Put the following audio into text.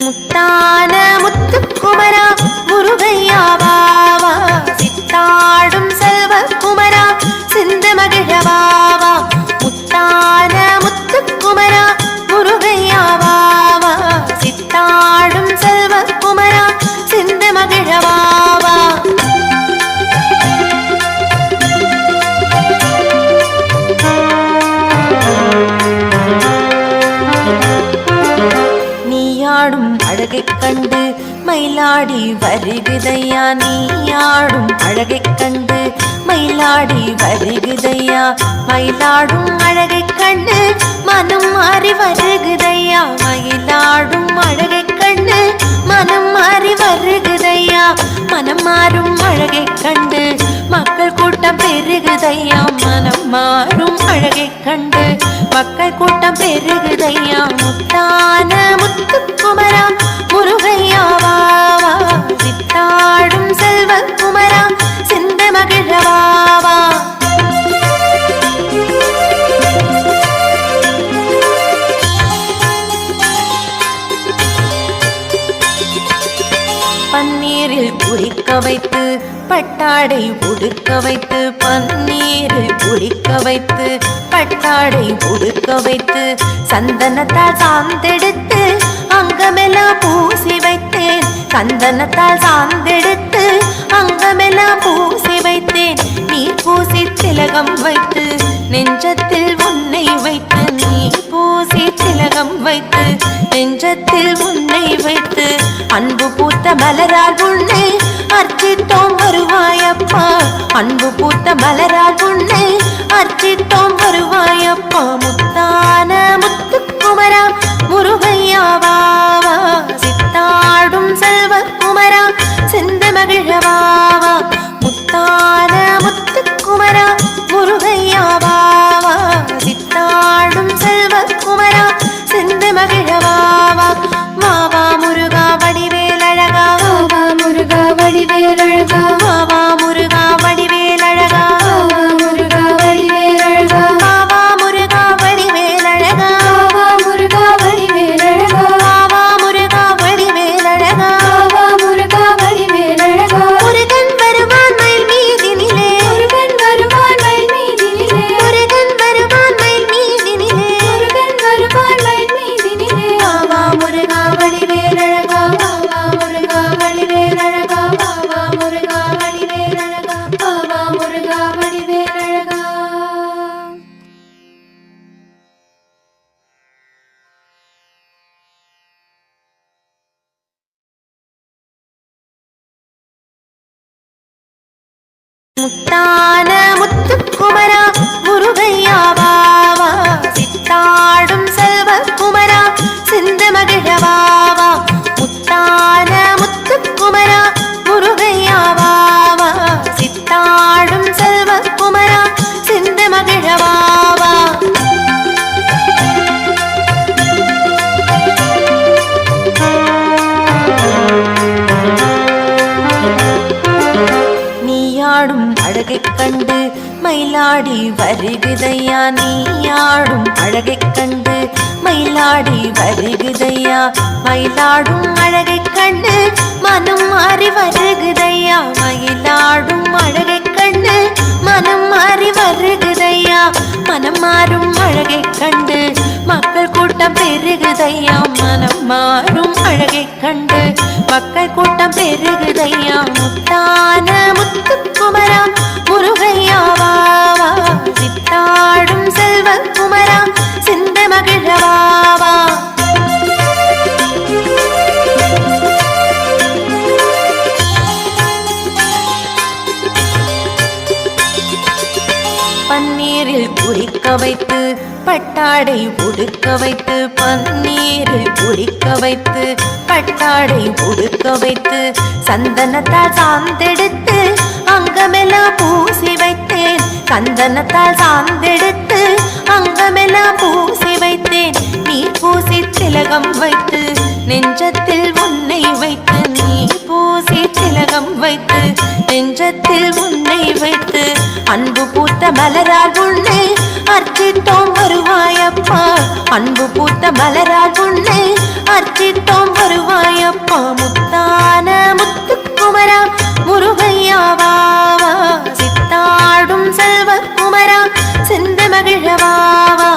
முத்தான அழகைக் கண்டு மயிலாடி வருகுதையா நீயாடும் அழகைக் கண்டு மயிலாடி வருகுதையா மயிலாடும் அழகைக் கண்டு மனம் மாறி வருகுதையா மயிலாடும் அழகைக் கண்டு மனம் மாறி வருகுதையா மனம் மாறும் அழகைக் கண்டு மக்கள் கூட்டம் பெருகுதையா மனம் மாறும் அழகை கண்டு. மக்கள் கூட்டம் பெருகுதையா முத்தான முத்துக்குமரா முருகையாவா வித்தாடும் செல்வம் வைத்து பட்டாடை உடுக்க வைத்து பன்னீரில் குளிக்க வைத்து பட்டாடை உடுக்க வைத்து சந்தனத்தால் சாந்தெடுத்து அங்கமெல்லாம் பூசி வைத்தேன். சந்தனத்தால் சாந்தெடுத்து அங்கமெல்லாம் பூசி வைத்தேன். நீ பூசி திலகம் வைத்து நெஞ்சத்தில் உன்னை வைத்து நீ பூசி திலகம் வைத்து நெஞ்சத்தில் உன்னை வைத்து அன்பு பூத்த மலரால் உன்னை அர்ச்சித்தோம் வருவாயப்பா அன்பு பூத்த மலரால் உன்னை அர்ச்சித்தோம். முத்தான நீயாடும் அழகைக் கண்டு மயிலாடி வருகுதையா நீயாடும் அழகைக் கண்டு மயிலாடி வருகுதையா மயிலாடும் அழகைக் கண்டு மனம் மாறி வருகுதையா மயிலாடும் அழகைக் கண்டு மனம் மாறி வருகுதையா மனம் மாறும் அழகைக் கண்டு மக்கள் கூட்டம் பெருகுதையா? மனம் மாறும் அழகைக் கண்டு மக்கள் கூட்டம் பெருகுதையா? முத்தா வாழும் செல்வ குமரா சிந்த மகிழவாவா பன்னீரில் குளிக்க வைத்து பட்டாடை உடுக்க வைத்து பன்னீரில் குடிக்க வைத்து பட்டாடை உடுக்க வைத்து சந்தனத்தால் சாந்தெடுத்து அங்கமெல்லாம் பூசி வைத்தேன். சந்தனத்தால் சாந்தெடுத்து திலகம் வைத்து நெஞ்சத்தில் உன்னை வைத்து நீ பூசி திலகம் வைத்து நெஞ்சத்தில் உன்னை வைத்து அன்பு பூத்த மலரால் உன்னை அர்ச்சித்தோம் வருவாயப்பா. அன்பு பூத்த மலரால் உன்னை அர்ச்சித்தோம் வருவாயப்பா. முத்தான முத்து குமரா முருகையாவா. சித்தாடும் செல்வ குமரா சிந்து மகிழவாவா